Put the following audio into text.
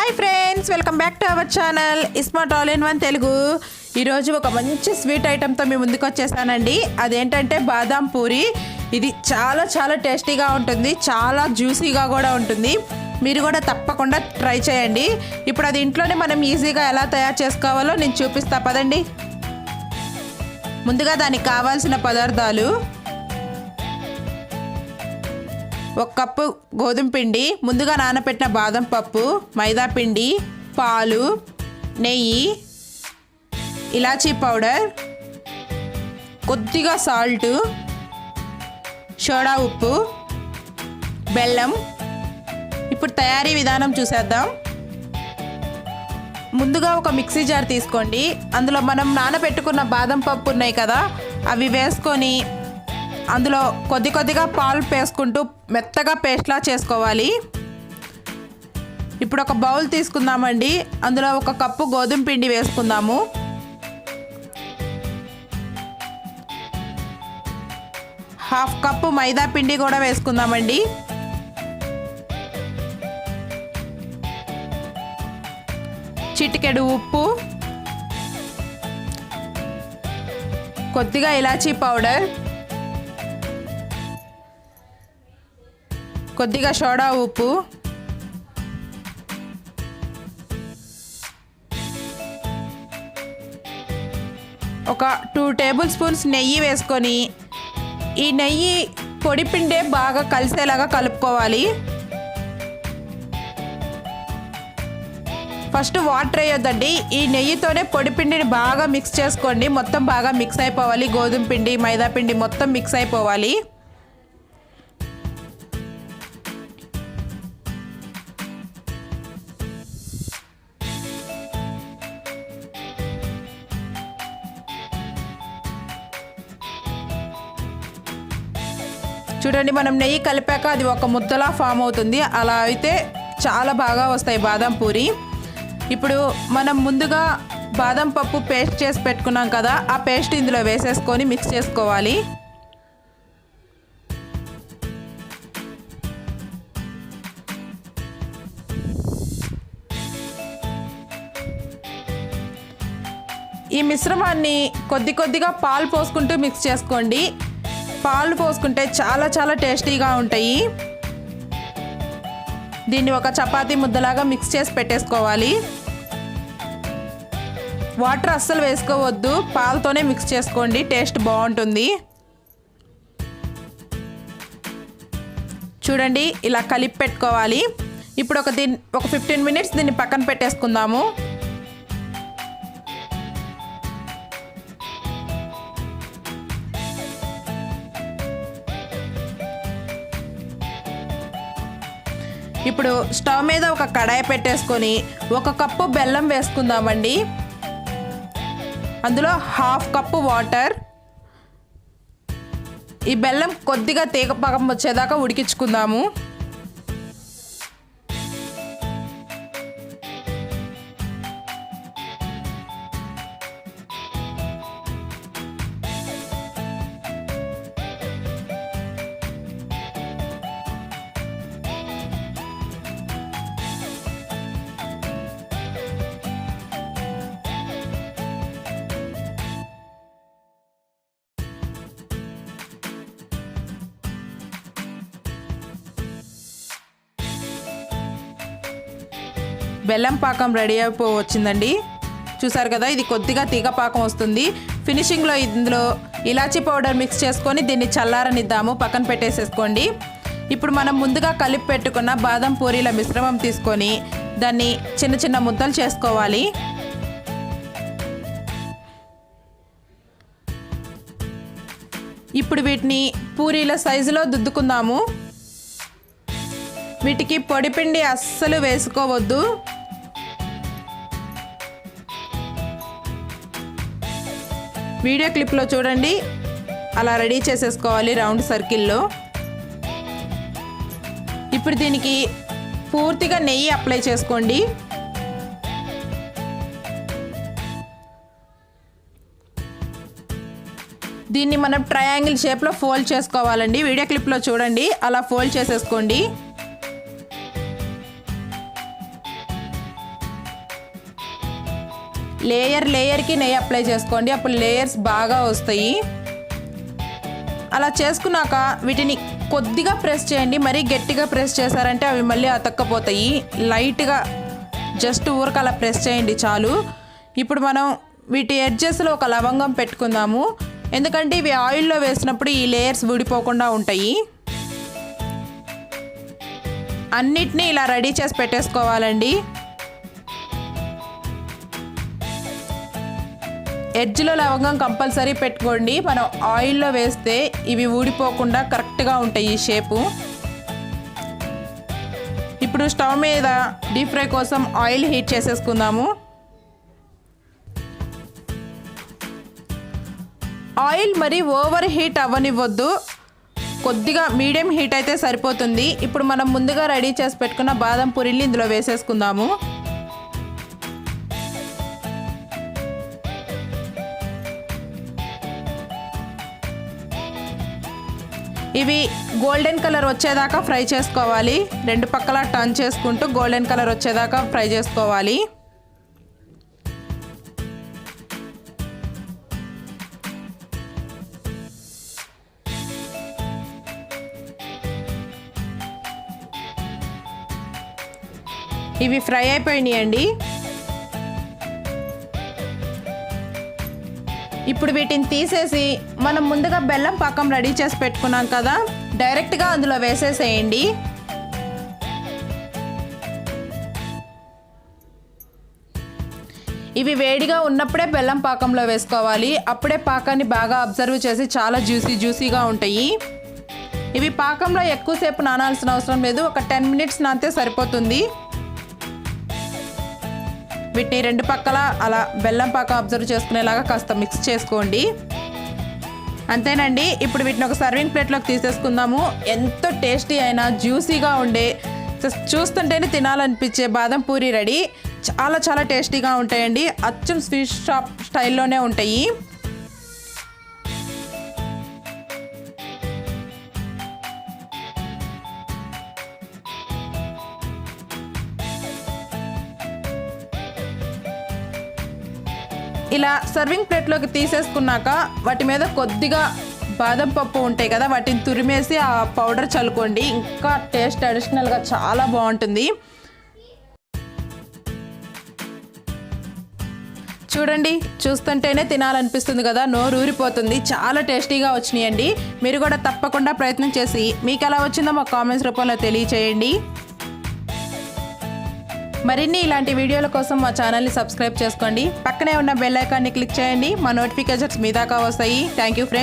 Hi friends welcome back to our channel ismart all in one Telugu ఈరోజు ఒక మంచి sweet ఐటెంతో మీ ముందుకు వచ్చేసానండి. అదేంటంటే బాదాం పూరి. ఇది చాలా చాలా టేస్టీగా ఉంటుంది. చాలా జ్యూసీగా కూడా ఉంటుంది. మీరు కూడా తప్పకుండా ట్రై చేయండి. ఇప్పుడు అది ఇంట్లోనే మనం ఈజీగా ఎలా తయారు చేసుకోవాలో నేను చూపిస్తా. పదండి. ముందుగా దానికి కావాల్సిన పదార్థాలు. ఒక కప్పు గోధుమ పిండి ముందుగా నానబెట్టిన బాదం పప్పు మైదా పిండి పాలు నెయ్యి ఇలాచీ పౌడర్ కొద్దిగా సాల్ట్ సోడా ఉప్పు బెల్లం. ఇప్పుడు తయారీ విధానం చూసేద్దాం. ముందుగా ఒక మిక్సీ జార్ తీసుకోండి. అందులో మనం నానబెట్టుకున్న బాదం పప్పు ఉన్నాయి కదా అవి వేసుకొని అందులో కొద్ది కొద్దిగా పాలు వేసుకుంటూ మెత్తగా పేస్ట్లా చేసుకోవాలి. ఇప్పుడు ఒక బౌల్ తీసుకుందామండి. అందులో ఒక కప్పు గోధుమ పిండి వేసుకుందాము. హాఫ్ కప్పు మైదా పిండి కూడా వేసుకుందామండి. చిటికెడు ఉప్పు. కొద్దిగా ఇలాచీ పౌడర్. కొద్దిగా సోడా ఉప్పు. ఒక టూ టేబుల్ స్పూన్స్ నెయ్యి వేసుకొని ఈ నెయ్యి పొడి పిండే బాగా కలిసేలాగా కలుపుకోవాలి. ఫస్ట్ వాటర్ వేయొద్దండి. ఈ నెయ్యితోనే పొడి పిండిని బాగా మిక్స్ చేసుకోండి. మొత్తం బాగా మిక్స్ అయిపోవాలి. గోధుమ పిండి మైదా పిండి మొత్తం మిక్స్ అయిపోవాలి. చూడండి మనం నెయ్యి కలిపాక అది ఒక ముద్దలా ఫామ్ అవుతుంది. అలా అయితే చాలా బాగా వస్తాయి బాదం పూరి. ఇప్పుడు మనం ముందుగా బాదం పప్పు పేస్ట్ చేసి పెట్టుకున్నాం కదా ఆ పేస్ట్ ఇందులో వేసేసుకొని మిక్స్ చేసుకోవాలి. ఈ మిశ్రమాన్ని కొద్ది కొద్దిగా పాలు పోసుకుంటూ మిక్స్ చేసుకోండి. పాలు పోసుకుంటే చాలా చాలా టేస్టీగా ఉంటాయి. దీన్ని ఒక చపాతీ ముద్దలాగా మిక్స్ చేసి పెట్టేసుకోవాలి. వాటర్ అస్సలు వేసుకోవద్దు. పాలతోనే మిక్స్ చేసుకోండి. టేస్ట్ బాగుంటుంది. చూడండి ఇలా కలిపి పెట్టుకోవాలి. ఇప్పుడు ఒక దీన్ని ఒక ఫిఫ్టీన్ మినిట్స్ దీన్ని పక్కన పెట్టేసుకుందాము. ఇప్పుడు స్టవ్ మీద ఒక కడాయి పెట్టేసుకొని ఒక కప్పు బెల్లం వేసుకుందామండి. అందులో హాఫ్ కప్పు వాటర్. ఈ బెల్లం కొద్దిగా తీగ పగం వచ్చేదాకా ఉడికించుకుందాము. బెల్లం పాకం రెడీ అయిపో వచ్చిందండి చూసారు కదా ఇది కొద్దిగా తీగ పాకం వస్తుంది ఫినిషింగ్లో ఇందులో ఇలాచీ పౌడర్ మిక్స్ చేసుకొని దీన్ని చల్లారనిద్దాము. పక్కన పెట్టేసేసుకోండి. ఇప్పుడు మనం ముందుగా కలిపి పెట్టుకున్న బాదం పూరీల మిశ్రమం తీసుకొని దాన్ని చిన్న చిన్న ముద్దలు చేసుకోవాలి. ఇప్పుడు వీటిని పూరీల సైజులో దుద్దుకుందాము. వీటికి పొడిపిండి అస్సలు వేసుకోవద్దు. వీడియో క్లిప్లో చూడండి. అలా రెడీ చేసేసుకోవాలి రౌండ్ సర్కిల్లో. ఇప్పుడు దీనికి పూర్తిగా నెయ్యి అప్లై చేసుకోండి. దీన్ని మనం ట్రయాంగిల్ షేప్లో ఫోల్డ్ చేసుకోవాలండి. వీడియో క్లిప్లో చూడండి. అలా ఫోల్డ్ చేసేసుకోండి. లేయర్ లేయర్కి నెయ్యి అప్లై చేసుకోండి. అప్పుడు లేయర్స్ బాగా వస్తాయి. అలా చేసుకున్నాక వీటిని కొద్దిగా ప్రెస్ చేయండి. మరీ గట్టిగా ప్రెస్ చేశారంటే అవి మళ్ళీ అతక్కపోతాయి. లైట్గా జస్ట్ ఊరక అలా ప్రెస్ చేయండి చాలు. ఇప్పుడు మనం వీటి ఎడ్జెస్లో ఒక లవంగం పెట్టుకుందాము. ఎందుకంటే ఇవి ఆయిల్లో వేసినప్పుడు ఈ లేయర్స్ ఊడిపోకుండా ఉంటాయి. అన్నిటినీ ఇలా రెడీ చేసి పెట్టేసుకోవాలండి. ఎడ్జ్లో లవంగం కంపల్సరీ పెట్టుకోండి. మనం ఆయిల్లో వేస్తే ఇవి ఊడిపోకుండా కరెక్ట్గా ఉంటాయి ఈ షేపు. ఇప్పుడు స్టవ్ మీద డీప్ ఫ్రై కోసం ఆయిల్ హీట్ చేసేసుకుందాము. ఆయిల్ మరి ఓవర్ హీట్ అవ్వనివ్వద్దు. కొద్దిగా మీడియం హీట్ అయితే సరిపోతుంది. ఇప్పుడు మనం ముందుగా రెడీ చేసి పెట్టుకున్న బాదం పూరీని ఇందులో వేసేసుకుందాము. ఇవి గోల్డెన్ కలర్ వచ్చేదాకా ఫ్రై చేసుకోవాలి. రెండు పక్కల టర్న్ చేసుకుంటూ గోల్డెన్ కలర్ వచ్చేదాకా ఫ్రై చేసుకోవాలి. ఇవి ఫ్రై అయిపోయినాయండి. ఇప్పుడు వీటిని తీసేసి మనం ముందుగా బెల్లం పాకం రెడీ చేసి పెట్టుకున్నాం కదా. డైరెక్ట్గా అందులో వేసేసేయండి. ఇవి వేడిగా ఉన్నప్పుడే బెల్లం పాకంలో వేసుకోవాలి. అప్పుడే పాకాన్ని బాగా అబ్జర్వ్ చేసి చాలా జ్యూసీ జ్యూసీగా ఉంటాయి. ఇవి పాకంలో ఎక్కువసేపు నానాల్సిన అవసరం లేదు. ఒక టెన్ మినిట్స్ నానితే సరిపోతుంది. వీటిని రెండు పక్కల అలా బెల్లం పాక అబ్జర్వ్ చేసుకునేలాగా కాస్త మిక్స్ చేసుకోండి. అంతేనండి ఇప్పుడు వీటిని ఒక సర్వింగ్ ప్లేట్లోకి తీసేసుకుందాము. ఎంతో టేస్టీ అయినా జ్యూసీగా ఉండే జస్ట్ చూస్తుంటేనే తినాలనిపించే బాదం పూరి రెడీ. చాలా చాలా టేస్టీగా ఉంటాయండి. అచ్చం స్వీట్ షాప్ స్టైల్లోనే ఉంటాయి. ఇలా సర్వింగ్ ప్లేట్లోకి తీసేసుకున్నాక వాటి మీద కొద్దిగా బాదం పప్పు ఉంటాయి కదా వాటిని తురిమేసి ఆ పౌడర్ చల్లుకోండి. ఇంకా టేస్ట్ అడిషనల్గా చాలా బాగుంటుంది. చూడండి చూస్తుంటేనే తినాలనిపిస్తుంది కదా నోరు ఊరిపోతుంది. చాలా టేస్టీగా వచ్చినాయండి. మీరు కూడా తప్పకుండా ప్రయత్నం చేసి మీకు ఎలా వచ్చిందో మా కామెంట్స్ రూపంలో తెలియచేయండి. మరిన్ని ఇలాంటి వీడియోల కోసం మా ఛానల్ని సబ్స్క్రైబ్ చేసుకోండి. పక్కనే ఉన్న బెల్ ఐకాన్ని క్లిక్ చేయండి. మా నోటిఫికేషన్స్ మీ దాకా వస్తాయి. Thank you friends.